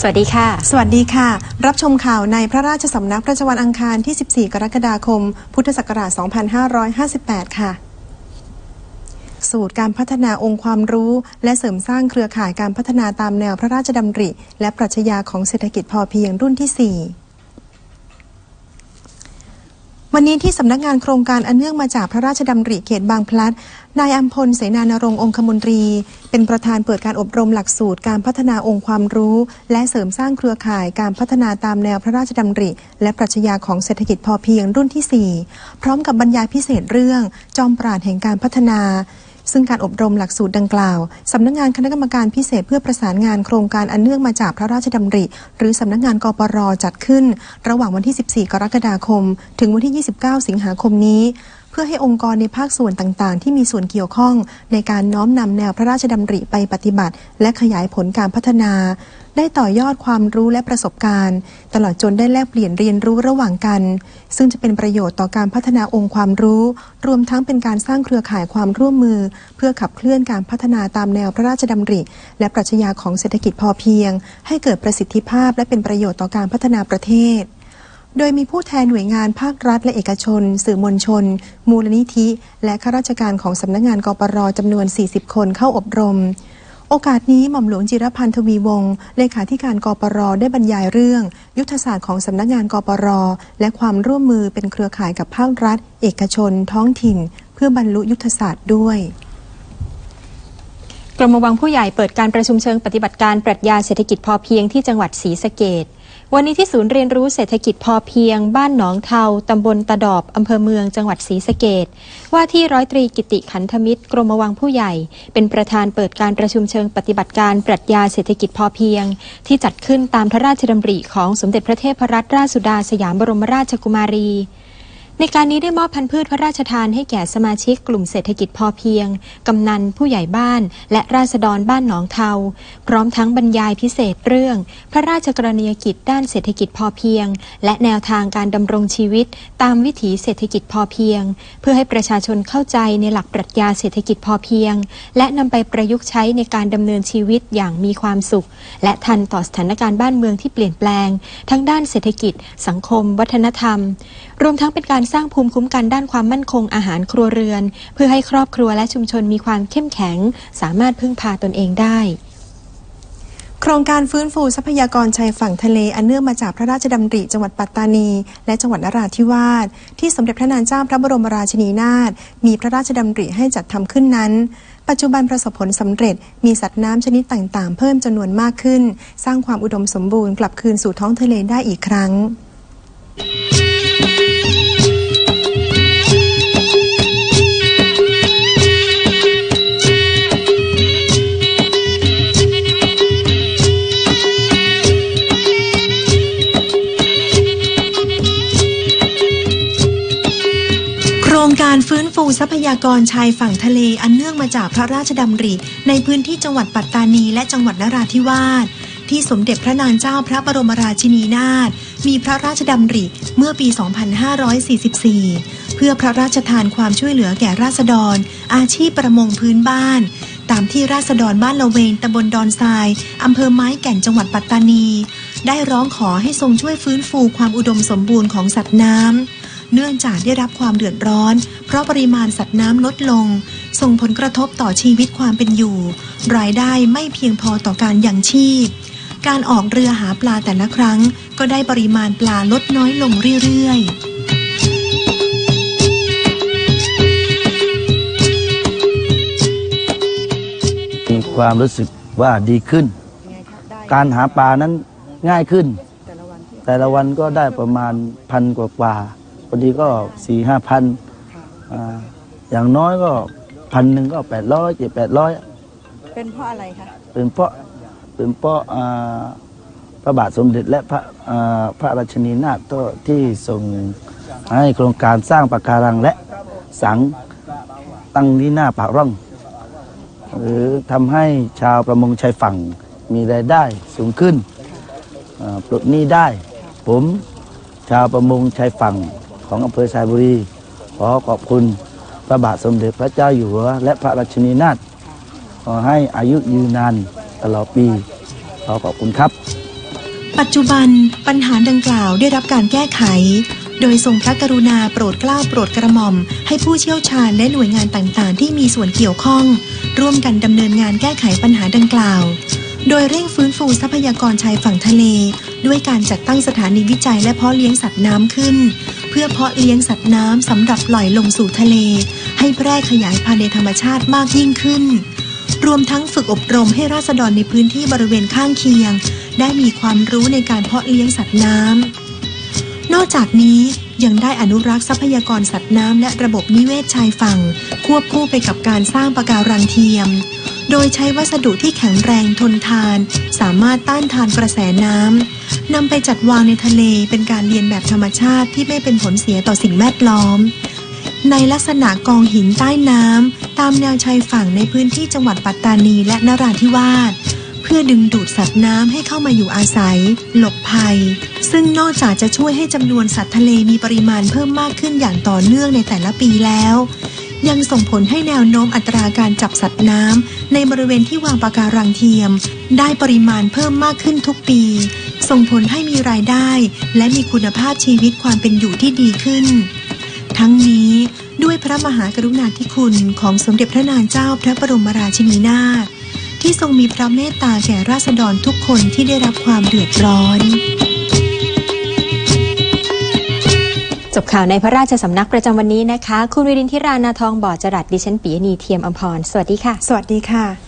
สวัสดีค่ะ สวัสดีค่ะ รับชมข่าวในพระราชสำนักประจวันอังคารที่ 14 กรกฎาคม พุทธศักราช 2558 ค่ะ สูตรการพัฒนาองค์ความรู้ และเสริมสร้างเครือข่ายการพัฒนาตามแนวพระราชดำริ และปรัชญาของเศรษฐกิจพอเพียงรุ่นที่ 4 วันนี้ที่สำนักงานโครงการอันเนื่องมาจากพระราชดำริเขตบางพลัด นายอัมพลเสนานรงค์องคมนตรี เป็นประธานเปิดการอบรมหลักสูตรการพัฒนาองค์ความรู้ และเสริมสร้างเครือข่ายการพัฒนาตามแนวพระราชดำริ และปรัชญาของเศรษฐกิจพอเพียงรุ่นที่ 4 พร้อมกับบรรยายพิเศษเรื่อง จอมปราดแห่งการพัฒนา ซึ่งการอบรมหลักสูตรดังกล่าว สำนักงานคณะกรรมการพิเศษเพื่อประสานงานโครงการอันเนื่องมาจากพระราชดำริ หรือสำนักงานกปรจัดขึ้น ระหว่างวันที่ 14 กรกฎาคม ถึงวันที่ 29 สิงหาคมนี้เพื่อให้องค์กรในภาคส่วนต่างๆ ที่มีส่วนเกี่ยวข้อง ในการน้อมนำแนวพระราชดำริไปปฏิบัติ และขยายผลการพัฒนา ได้ต่อยอดความรู้และประสบการณ์ ตลอดจนได้แลกเปลี่ยนเรียนรู้ระหว่างกัน ซึ่งจะเป็นประโยชน์ต่อการพัฒนาองค์ความรู้ รวมทั้งเป็นการสร้างเครือข่ายความร่วมมือ เพื่อขับเคลื่อนการพัฒนาตามแนวพระราชดำริ และปรัชญาของเศรษฐกิจพอเพียง ให้เกิดประสิทธิภาพและเป็นประโยชน์ต่อการพัฒนาประเทศโดยมีผู้แทนหน่วยงานภาครัฐและเอกชน สื่อมวลชน มูลนิธิ และข้าราชการของสำนักงานกปรจำนวน 40 คนเข้าอบรม โอกาสนี้หม่อมหลวงจิรพันธ์ทวีวงศ์เลขาธิการกปรได้บรรยายเรื่อง ยุทธศาสตร์ของสำนักงานกปรและความร่วมมือเป็นเครือข่ายกับภาครัฐ เอกชน ท้องถิ่น เพื่อบรรลุยุทธศาสตร์ด้วยกรมวังผู้ใหญ่เปิดการประชุมเชิงปฏิบัติการปรัชญาเศรษฐกิจพอเพียงที่จังหวัดศรีสะเกด วันนี้ที่ศูนย์เรียนรู้เศรษฐกิจพอเพียง บ้านหนองเทา ตำบลตะดอบอำเภอเมืองจังหวัดศรีสะเกดว่าที่ร้อยตรีกิติขันธมิตร กรมวังผู้ใหญ่ เป็นประธานเปิดการประชุมเชิงปฏิบัติการปรัชญาเศรษฐกิจพอเพียง ที่จัดขึ้นตามพระราชดำริของสมเด็จพระเทพรัตนราชสุดาสยามบรมราชกุมารี ในการนี้ได้มอบพันธุ์พืชพระราชทานให้แก่สมาชิกกลุ่มเศรษฐกิจพอเพียง กำนันผู้ใหญ่บ้าน และราษฎรบ้านหนองเทา พร้อมทั้งบรรยายพิเศษเรื่อง พระราชกรณียกิจด้านเศรษฐกิจพอเพียง และแนวทางการดำรงชีวิต ตามวิถีเศรษฐกิจพอเพียง เพื่อให้ประชาชนเข้าใจในหลักปรัชญาเศรษฐกิจพอเพียง และนำไปประยุกต์ใช้ในการดำเนินชีวิตอย่างมีความสุข และทันต่อสถานการณ์บ้านเมืองที่เปลี่ยนแปลง ทั้งด้านเศรษฐกิจ สังคม วัฒนธรรม รวมทั้งเป็นการสร้างภูมิคุ้มกันด้านความมั่นคงอาหารครัวเรือน เพื่อให้ครอบครัวและชุมชนมีความเข้มแข็ง สามารถพึ่งพาตนเองได้โครงการฟื้นฟูทรัพยากรชายฝั่งทะเลอันเนื่องมาจากพระราชดำริจังหวัดปัตตานี และจังหวัดนราธิวาสที่สมเด็จพระนางเจ้าพระบรมราชินีนาถมีพระราชดำริให้จัดทำขึ้นนั้น ปัจจุบันประสบผลสำเร็จมีสัตว์น้ำชนิดต่างๆ เพิ่มจำนวนมากขึ้น สร้างความอุดมสมบูรณ์กลับคืนสู่ท้องทะเลได้อีกครั้งโครง การฟื้นฟูทรัพยากรชายฝั่งทะเลอันเนื่องมาจากพระราชดำริ ในพื้นที่จังหวัดปัตตานีและจังหวัดนราธิวาสที่สมเด็จพระนางเจ้าพระบรมราชินีนาถ มีพระราชดำริเมื่อปี 2544 เพื่อพระราชทานความช่วยเหลือแก่ราษฎร อาชีพประมงพื้นบ้าน ตามที่ราษฎรบ้านละเวงตำบลดอนทรายอำเภอไม้แก่นจังหวัดปัตตานี ได้ร้องขอให้ทรงช่วยฟื้นฟูความอุดมสมบูรณ์ของสัตว์น้ำเนื่องจากได้รับความเดือดร้อน เพราะปริมาณสัตว์น้ำลดลง ส่งผลกระทบต่อชีวิตความเป็นอยู่ รายได้ไม่เพียงพอต่อการยังชีพ การออกเรือหาปลาแต่ละครั้ง ก็ได้ปริมาณปลาลดน้อยลงเรื่อยๆมีความรู้สึกว่าดีขึ้น การหาปลานั้นง่ายขึ้น แต่ละวันก็ได้ประมาณพันกว่ากว่าพอดีก็สี่ห้าพันอ่าอย่างน้อยก็พันหนึ่งก็แปดร้อยเจ็ดแปดร้อยเป็นเพราะอะไรคะ เป็นเพราะ เป็นเพราะอ่าพระบาทสมเด็จและพระพระราชนีนาถที่ส่งให้โครงการสร้างปะการังและสังตั้งที่หน้าปากร่อง หรือทำให้ชาวประมงชายฝั่งมีรายได้สูงขึ้นปลดหนี้ได้ ผมชาวประมงชายฝั่งของอำเภอสายบุรี ขอขอบคุณพระบาทสมเด็จพระเจ้าอยู่หัวและพระราชนีนาถขอให้อายุยืนนาน ตลอดปีขอขอบคุณครับ ปัจจุบันปัญหาดังกล่าวได้รับการแก้ไข โดยทรงพระกรุณาโปรดเกล้าโปรดกระหม่อม ให้ผู้เชี่ยวชาญและหน่วยงานต่างๆ ที่มีส่วนเกี่ยวข้อง ร่วมกันดำเนินงานแก้ไขปัญหาดังกล่าว โดยเร่งฟื้นฟูทรัพยากรชายฝั่งทะเล ด้วยการจัดตั้งสถานีวิจัยและเพาะเลี้ยงสัตว์น้ำขึ้น เพื่อเพาะเลี้ยงสัตว์น้ำสำหรับปล่อยลงสู่ทะเล ให้แพร่ขยายพันธุ์ในธรรมชาติมากยิ่งขึ้น รวมทั้งฝึกอบรมให้ราษฎรในพื้นที่บริเวณข้างเคียง ได้มีความรู้ในการเพาะเลี้ยงสัตว์น้ำนอกจากนี้ยังได้อนุรักษ์ทรัพยากรสัตว์น้ำและระบบนิเวศชายฝั่ง ควบคู่ไปกับการสร้างปะการังเทียม โดยใช้วัสดุที่แข็งแรงทนทาน สามารถต้านทานกระแสน้ำนำไปจัดวางในทะเลเป็นการเรียนแบบธรรมชาติที่ไม่เป็นผลเสียต่อสิ่งแวดล้อม ในลักษณะกองหินใต้น้ำตามแนวชายฝั่งในพื้นที่จังหวัดปัตตานีและนราธิวาสเพื่อดึงดูดสัตว์น้ำให้เข้ามาอยู่อาศัย หลบภัย ซึ่งนอกจากจะช่วยให้จำนวนสัตว์ทะเลมีปริมาณเพิ่มมากขึ้นอย่างต่อเนื่องในแต่ละปีแล้ว ยังส่งผลให้แนวโน้มอัตราการจับสัตว์น้ำในบริเวณที่วางปะการังเทียม ได้ปริมาณเพิ่มมากขึ้นทุกปี ส่งผลให้มีรายได้ และมีคุณภาพชีวิตความเป็นอยู่ที่ดีขึ้น ทั้งนี้ด้วยพระมหากรุณาธิคุณของสมเด็จพระนางเจ้าพระบรมราชินีนาถที่ทรงมีพระเมตตาแก่ราษฎรทุกคนที่ได้รับความเดือดร้อนจบข่าวในพระราชสำนักประจำวันนี้นะคะ คุณวิรินทิรานาทองบ่อจรัสดิฉันปียณีเทียมอมพร สวัสดีค่ะ สวัสดีค่ะ